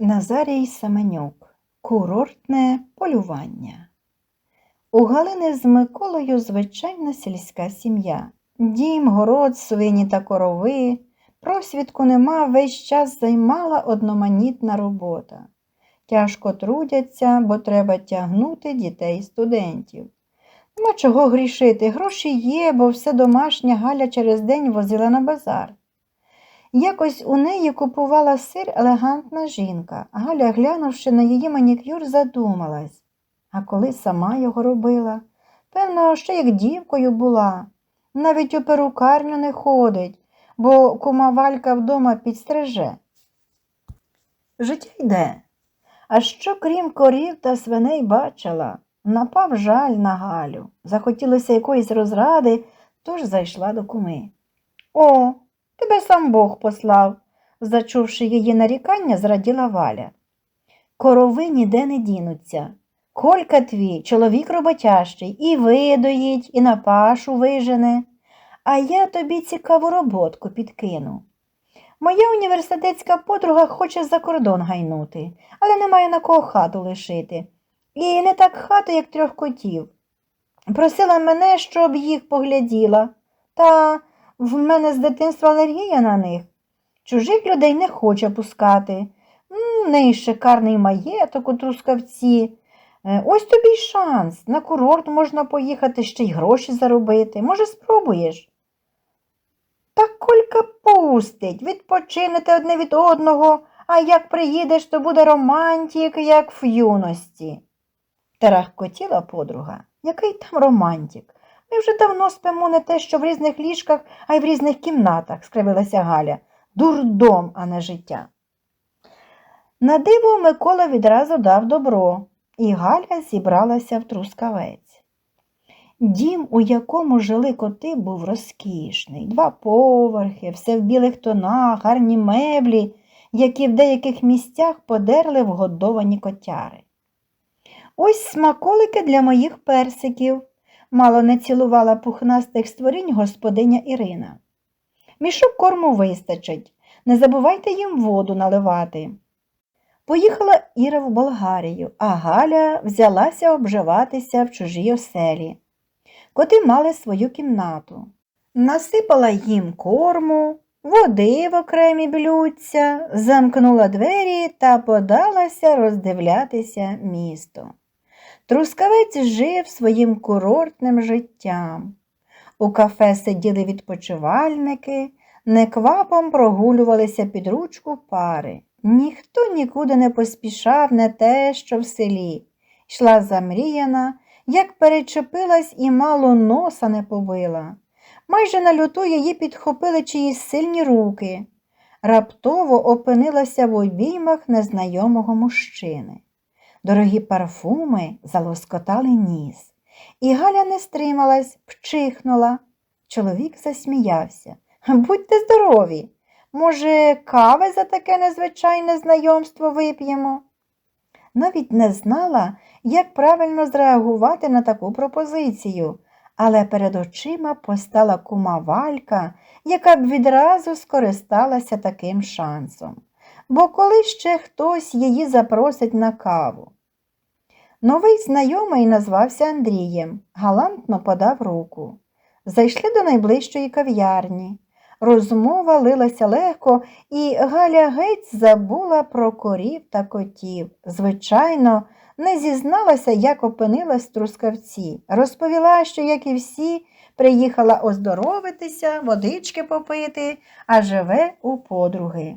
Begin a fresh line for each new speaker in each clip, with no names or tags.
Назарій Семенюк. Курортне полювання. У Галини з Миколою звичайна сільська сім'я. Дім, город, свині та корови. Просвідку нема, весь час займала одноманітна робота. Тяжко трудяться, бо треба тягнути дітей студентів. Нема чого грішити, гроші є, бо все домашнє Галя через день возила на базар. Якось у неї купувала сир елегантна жінка. Галя, глянувши на її манікюр, задумалась. А коли сама його робила? Певно, ще як дівкою була. Навіть у перукарню не ходить, бо кума Валька вдома підстриже. Життя йде. А що крім корів та свиней бачила? Напав жаль на Галю. Захотілося якоїсь розради, тож зайшла до куми. О, тебе сам Бог послав, зачувши її нарікання, зраділа Валя. Корови ніде не дінуться. Колька твій, чоловік роботящий, і видоїть, і на пашу вижене, а я тобі цікаву роботку підкину. Моя університетська подруга хоче за кордон гайнути, але немає на кого хату лишити. І не так хату, як трьох котів. Просила мене, щоб їх погляділа, та в мене з дитинства алергія на них. Чужих людей не хоче пускати. В неї шикарний маєток у трускавці. Е, Ось тобі й шанс. На курорт можна поїхати, ще й гроші заробити. Може, спробуєш? Та колька пустить, відпочинете одне від одного, а як приїдеш, то буде романтик, як в юності. Тарахкотіла подруга. Який там романтик? Ми вже давно спимо не те, що в різних ліжках, а й в різних кімнатах, скривилася Галя. Дурдом, а не життя. На диво Микола відразу дав добро, і Галя зібралася в трускавець. Дім, у якому жили коти, був розкішний. Два поверхи, все в білих тонах, гарні меблі, які в деяких місцях подерли вгодовані котяри. Ось смаколики для моїх персиків, мало не цілувала пухнастих створінь господиня Ірина. Мішок корму вистачить, не забувайте їм воду наливати. Поїхала Іра в Болгарію, а Галя взялася обживатися в чужій оселі. Коти мали свою кімнату. Насипала їм корму, води в окремі блюдця, замкнула двері та подалася роздивлятися місто. Трускавець жив своїм курортним життям. У кафе сиділи відпочивальники, неквапом прогулювалися під ручку пари. Ніхто нікуди не поспішав, не те, що в селі. Йшла замріяна, як перечепилась і мало носа не побила. Майже на люту її підхопили чиїсь сильні руки. Раптово опинилася в обіймах незнайомого мужчини. Дорогі парфуми залоскотали ніс. І Галя не стрималась, вчихнула. Чоловік засміявся. Будьте здорові. Може, кави за таке незвичайне знайомство вип'ємо? Навіть не знала, як правильно зреагувати на таку пропозицію, але перед очима постала кума Валька, яка б відразу скористалася таким шансом. Бо коли ще хтось її запросить на каву. Новий знайомий назвався Андрієм, галантно подав руку. Зайшли до найближчої кав'ярні. Розмова лилася легко, і Галя геть забула про корів та котів. Звичайно, не зізналася, як опинилась в трускавці. Розповіла, що, як і всі, приїхала оздоровитися, водички попити, а живе у подруги.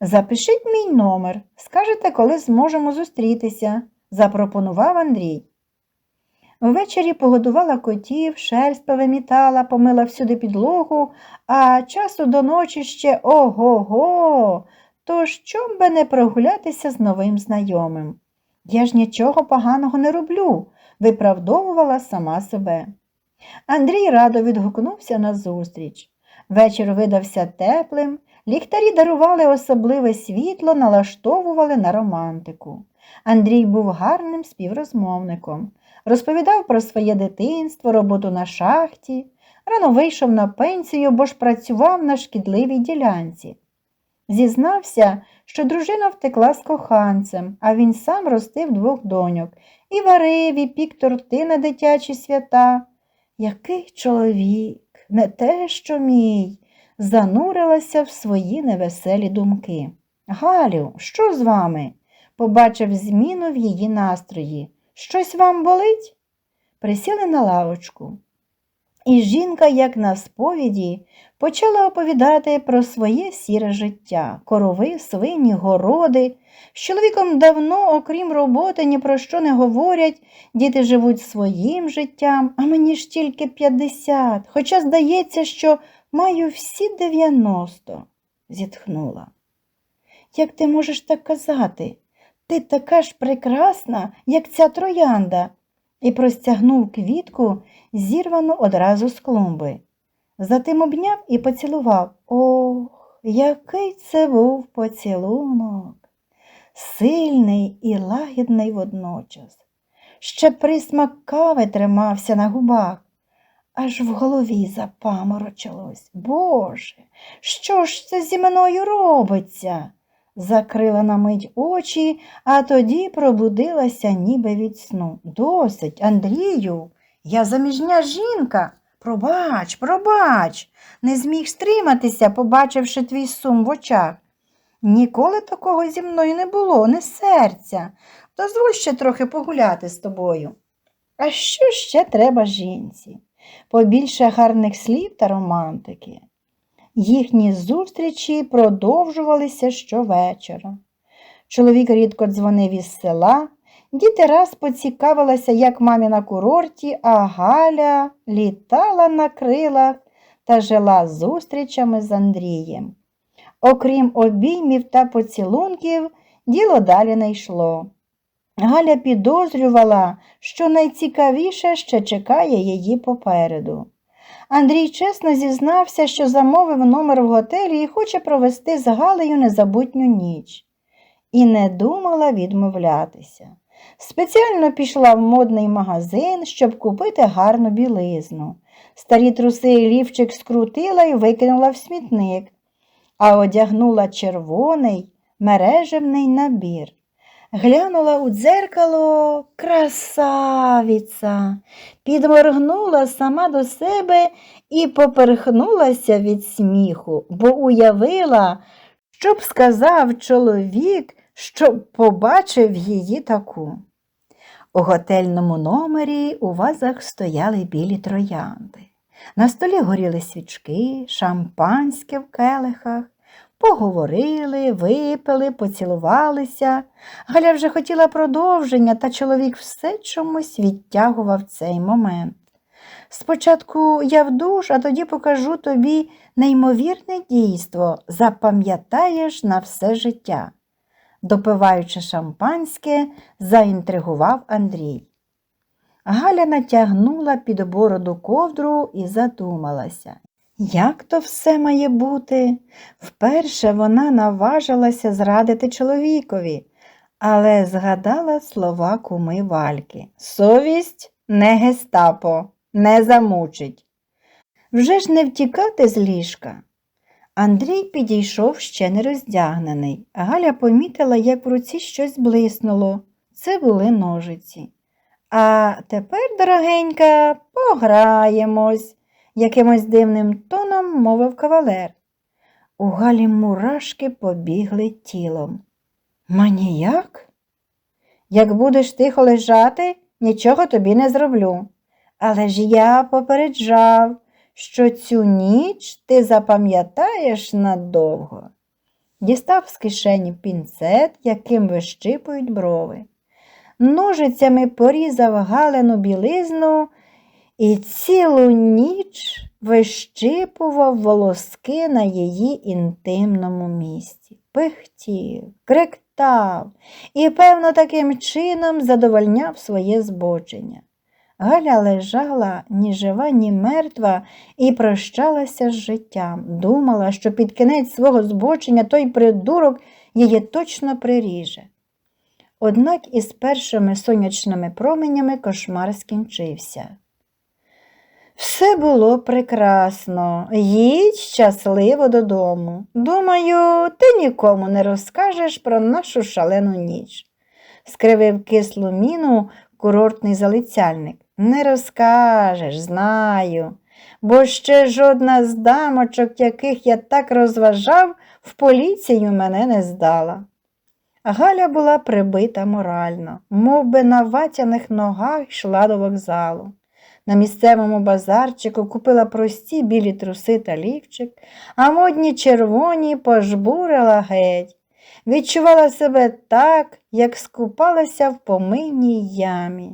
Запишіть мій номер, скажете, коли зможемо зустрітися, запропонував Андрій. Ввечері погодувала котів, шерсть повимітала, помила всюди підлогу, а часу до ночі ще ого-го. Тож чом би не прогулятися з новим знайомим? Я ж нічого поганого не роблю, виправдовувала сама себе. Андрій радо відгукнувся на зустріч. Вечір видався теплим, ліхтарі дарували особливе світло, налаштовували на романтику. Андрій був гарним співрозмовником, розповідав про своє дитинство, роботу на шахті, рано вийшов на пенсію, бо ж працював на шкідливій ділянці. Зізнався, що дружина втекла з коханцем, а він сам ростив двох доньок і варив, і пік торти на дитячі свята. Який чоловік, не те, що мій, занурилася в свої невеселі думки. Галю, що з вами? Побачив зміну в її настрої. Щось вам болить? Присіли на лавочку. І жінка, як на сповіді, почала оповідати про своє сіре життя, корови, свині, городи. З чоловіком давно, окрім роботи, ні про що не говорять, діти живуть своїм життям, а мені ж тільки 50, хоча здається, що маю всі 90, зітхнула. Як ти можеш так казати? Ти така ж прекрасна, як ця троянда, і простягнув квітку, зірвану одразу з клумби. Затим обняв і поцілував. Ох, який це був поцілунок, сильний і лагідний водночас. Ще присмак кави тримався на губах, аж в голові запаморочилось. Боже, що ж це зі мною робиться? Закрила на мить очі, а тоді пробудилася ніби від сну. Досить, Андрію, я заміжня жінка. Пробач, пробач, не зміг стриматися, побачивши твій сум в очах. Ніколи такого зі мною не було, не серця. Дозволь ще трохи погуляти з тобою. А що ще треба жінці? Побільше гарних слів та романтики. Їхні зустрічі продовжувалися щовечора. Чоловік рідко дзвонив із села, діти раз поцікавилися, як мамі на курорті, а Галя літала на крилах та жила зустрічами з Андрієм. Окрім обіймів та поцілунків, діло далі не йшло. Галя підозрювала, що найцікавіше ще чекає її попереду. Андрій чесно зізнався, що замовив номер в готелі і хоче провести з Галею незабутню ніч. І не думала відмовлятися. Спеціально пішла в модний магазин, щоб купити гарну білизну. Старі труси і лівчик скрутила і викинула в смітник, а одягнула червоний мережевний набір. Глянула у дзеркало красавіця, підморгнула сама до себе і поперхнулася від сміху, бо уявила, що б сказав чоловік, щоб побачив її таку. У готельному номері у вазах стояли білі троянди. На столі горіли свічки, шампанське в келихах. Поговорили, випили, поцілувалися. Галя вже хотіла продовження, та чоловік все чомусь відтягував цей момент. Спочатку я в душ, а тоді покажу тобі неймовірне дійство, запам'ятаєш на все життя. Допиваючи шампанське, заінтригував Андрій. Галя натягнула під бороду ковдру і задумалася. Як то все має бути? Вперше вона наважилася зрадити чоловікові, але згадала слова куми Вальки. Совість не гестапо, не замучить. Вже ж не втікати з ліжка. Андрій підійшов ще не роздягнений. Галя помітила, як в руці щось блиснуло. Це були ножиці. А тепер, дорогенька, пограємось якимось дивним тоном мовив кавалер. У Галі мурашки побігли тілом. Маніяк? Як будеш тихо лежати, нічого тобі не зроблю. Але ж я попереджав, що цю ніч ти запам'ятаєш надовго. Дістав з кишені пінцет, яким вищипують брови. Ножицями порізав галену білизну і цілу ніч вищипував волоски на її інтимному місці, пихтів, кректав і, певно, таким чином задовольняв своє збочення. Галя лежала ні жива, ні мертва і прощалася з життям. Думала, що під кінець свого збочення той придурок її точно приріже. Однак із першими сонячними променями кошмар скінчився. Все було прекрасно. Їдь щасливо додому. Думаю, ти нікому не розкажеш про нашу шалену ніч. Скривив кислу міну курортний залицяльник. Не розкажеш, знаю, бо ще жодна з дамочок, яких я так розважав, в поліцію мене не здала. Галя була прибита морально, мов би на ватяних ногах йшла до вокзалу. На місцевому базарчику купила прості білі труси та лівчик, а модні червоні пожбурила геть. Відчувала себе так, як скупалася в помийній ямі.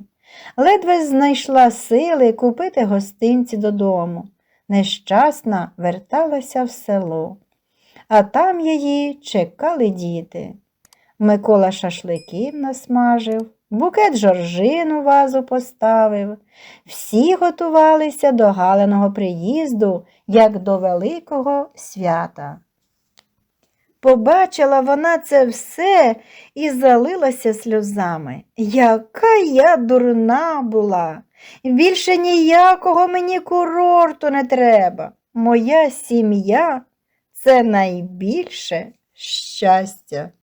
Ледве знайшла сили купити гостинці додому. Нещасна верталася в село, а там її чекали діти. Микола шашликів насмажив, букет жоржину вазу поставив. Всі готувалися до Галиного приїзду, як до великого свята. Побачила вона це все і залилася сльозами. Яка я дурна була. Більше ніякого мені курорту не треба. Моя сім'я це найбільше щастя.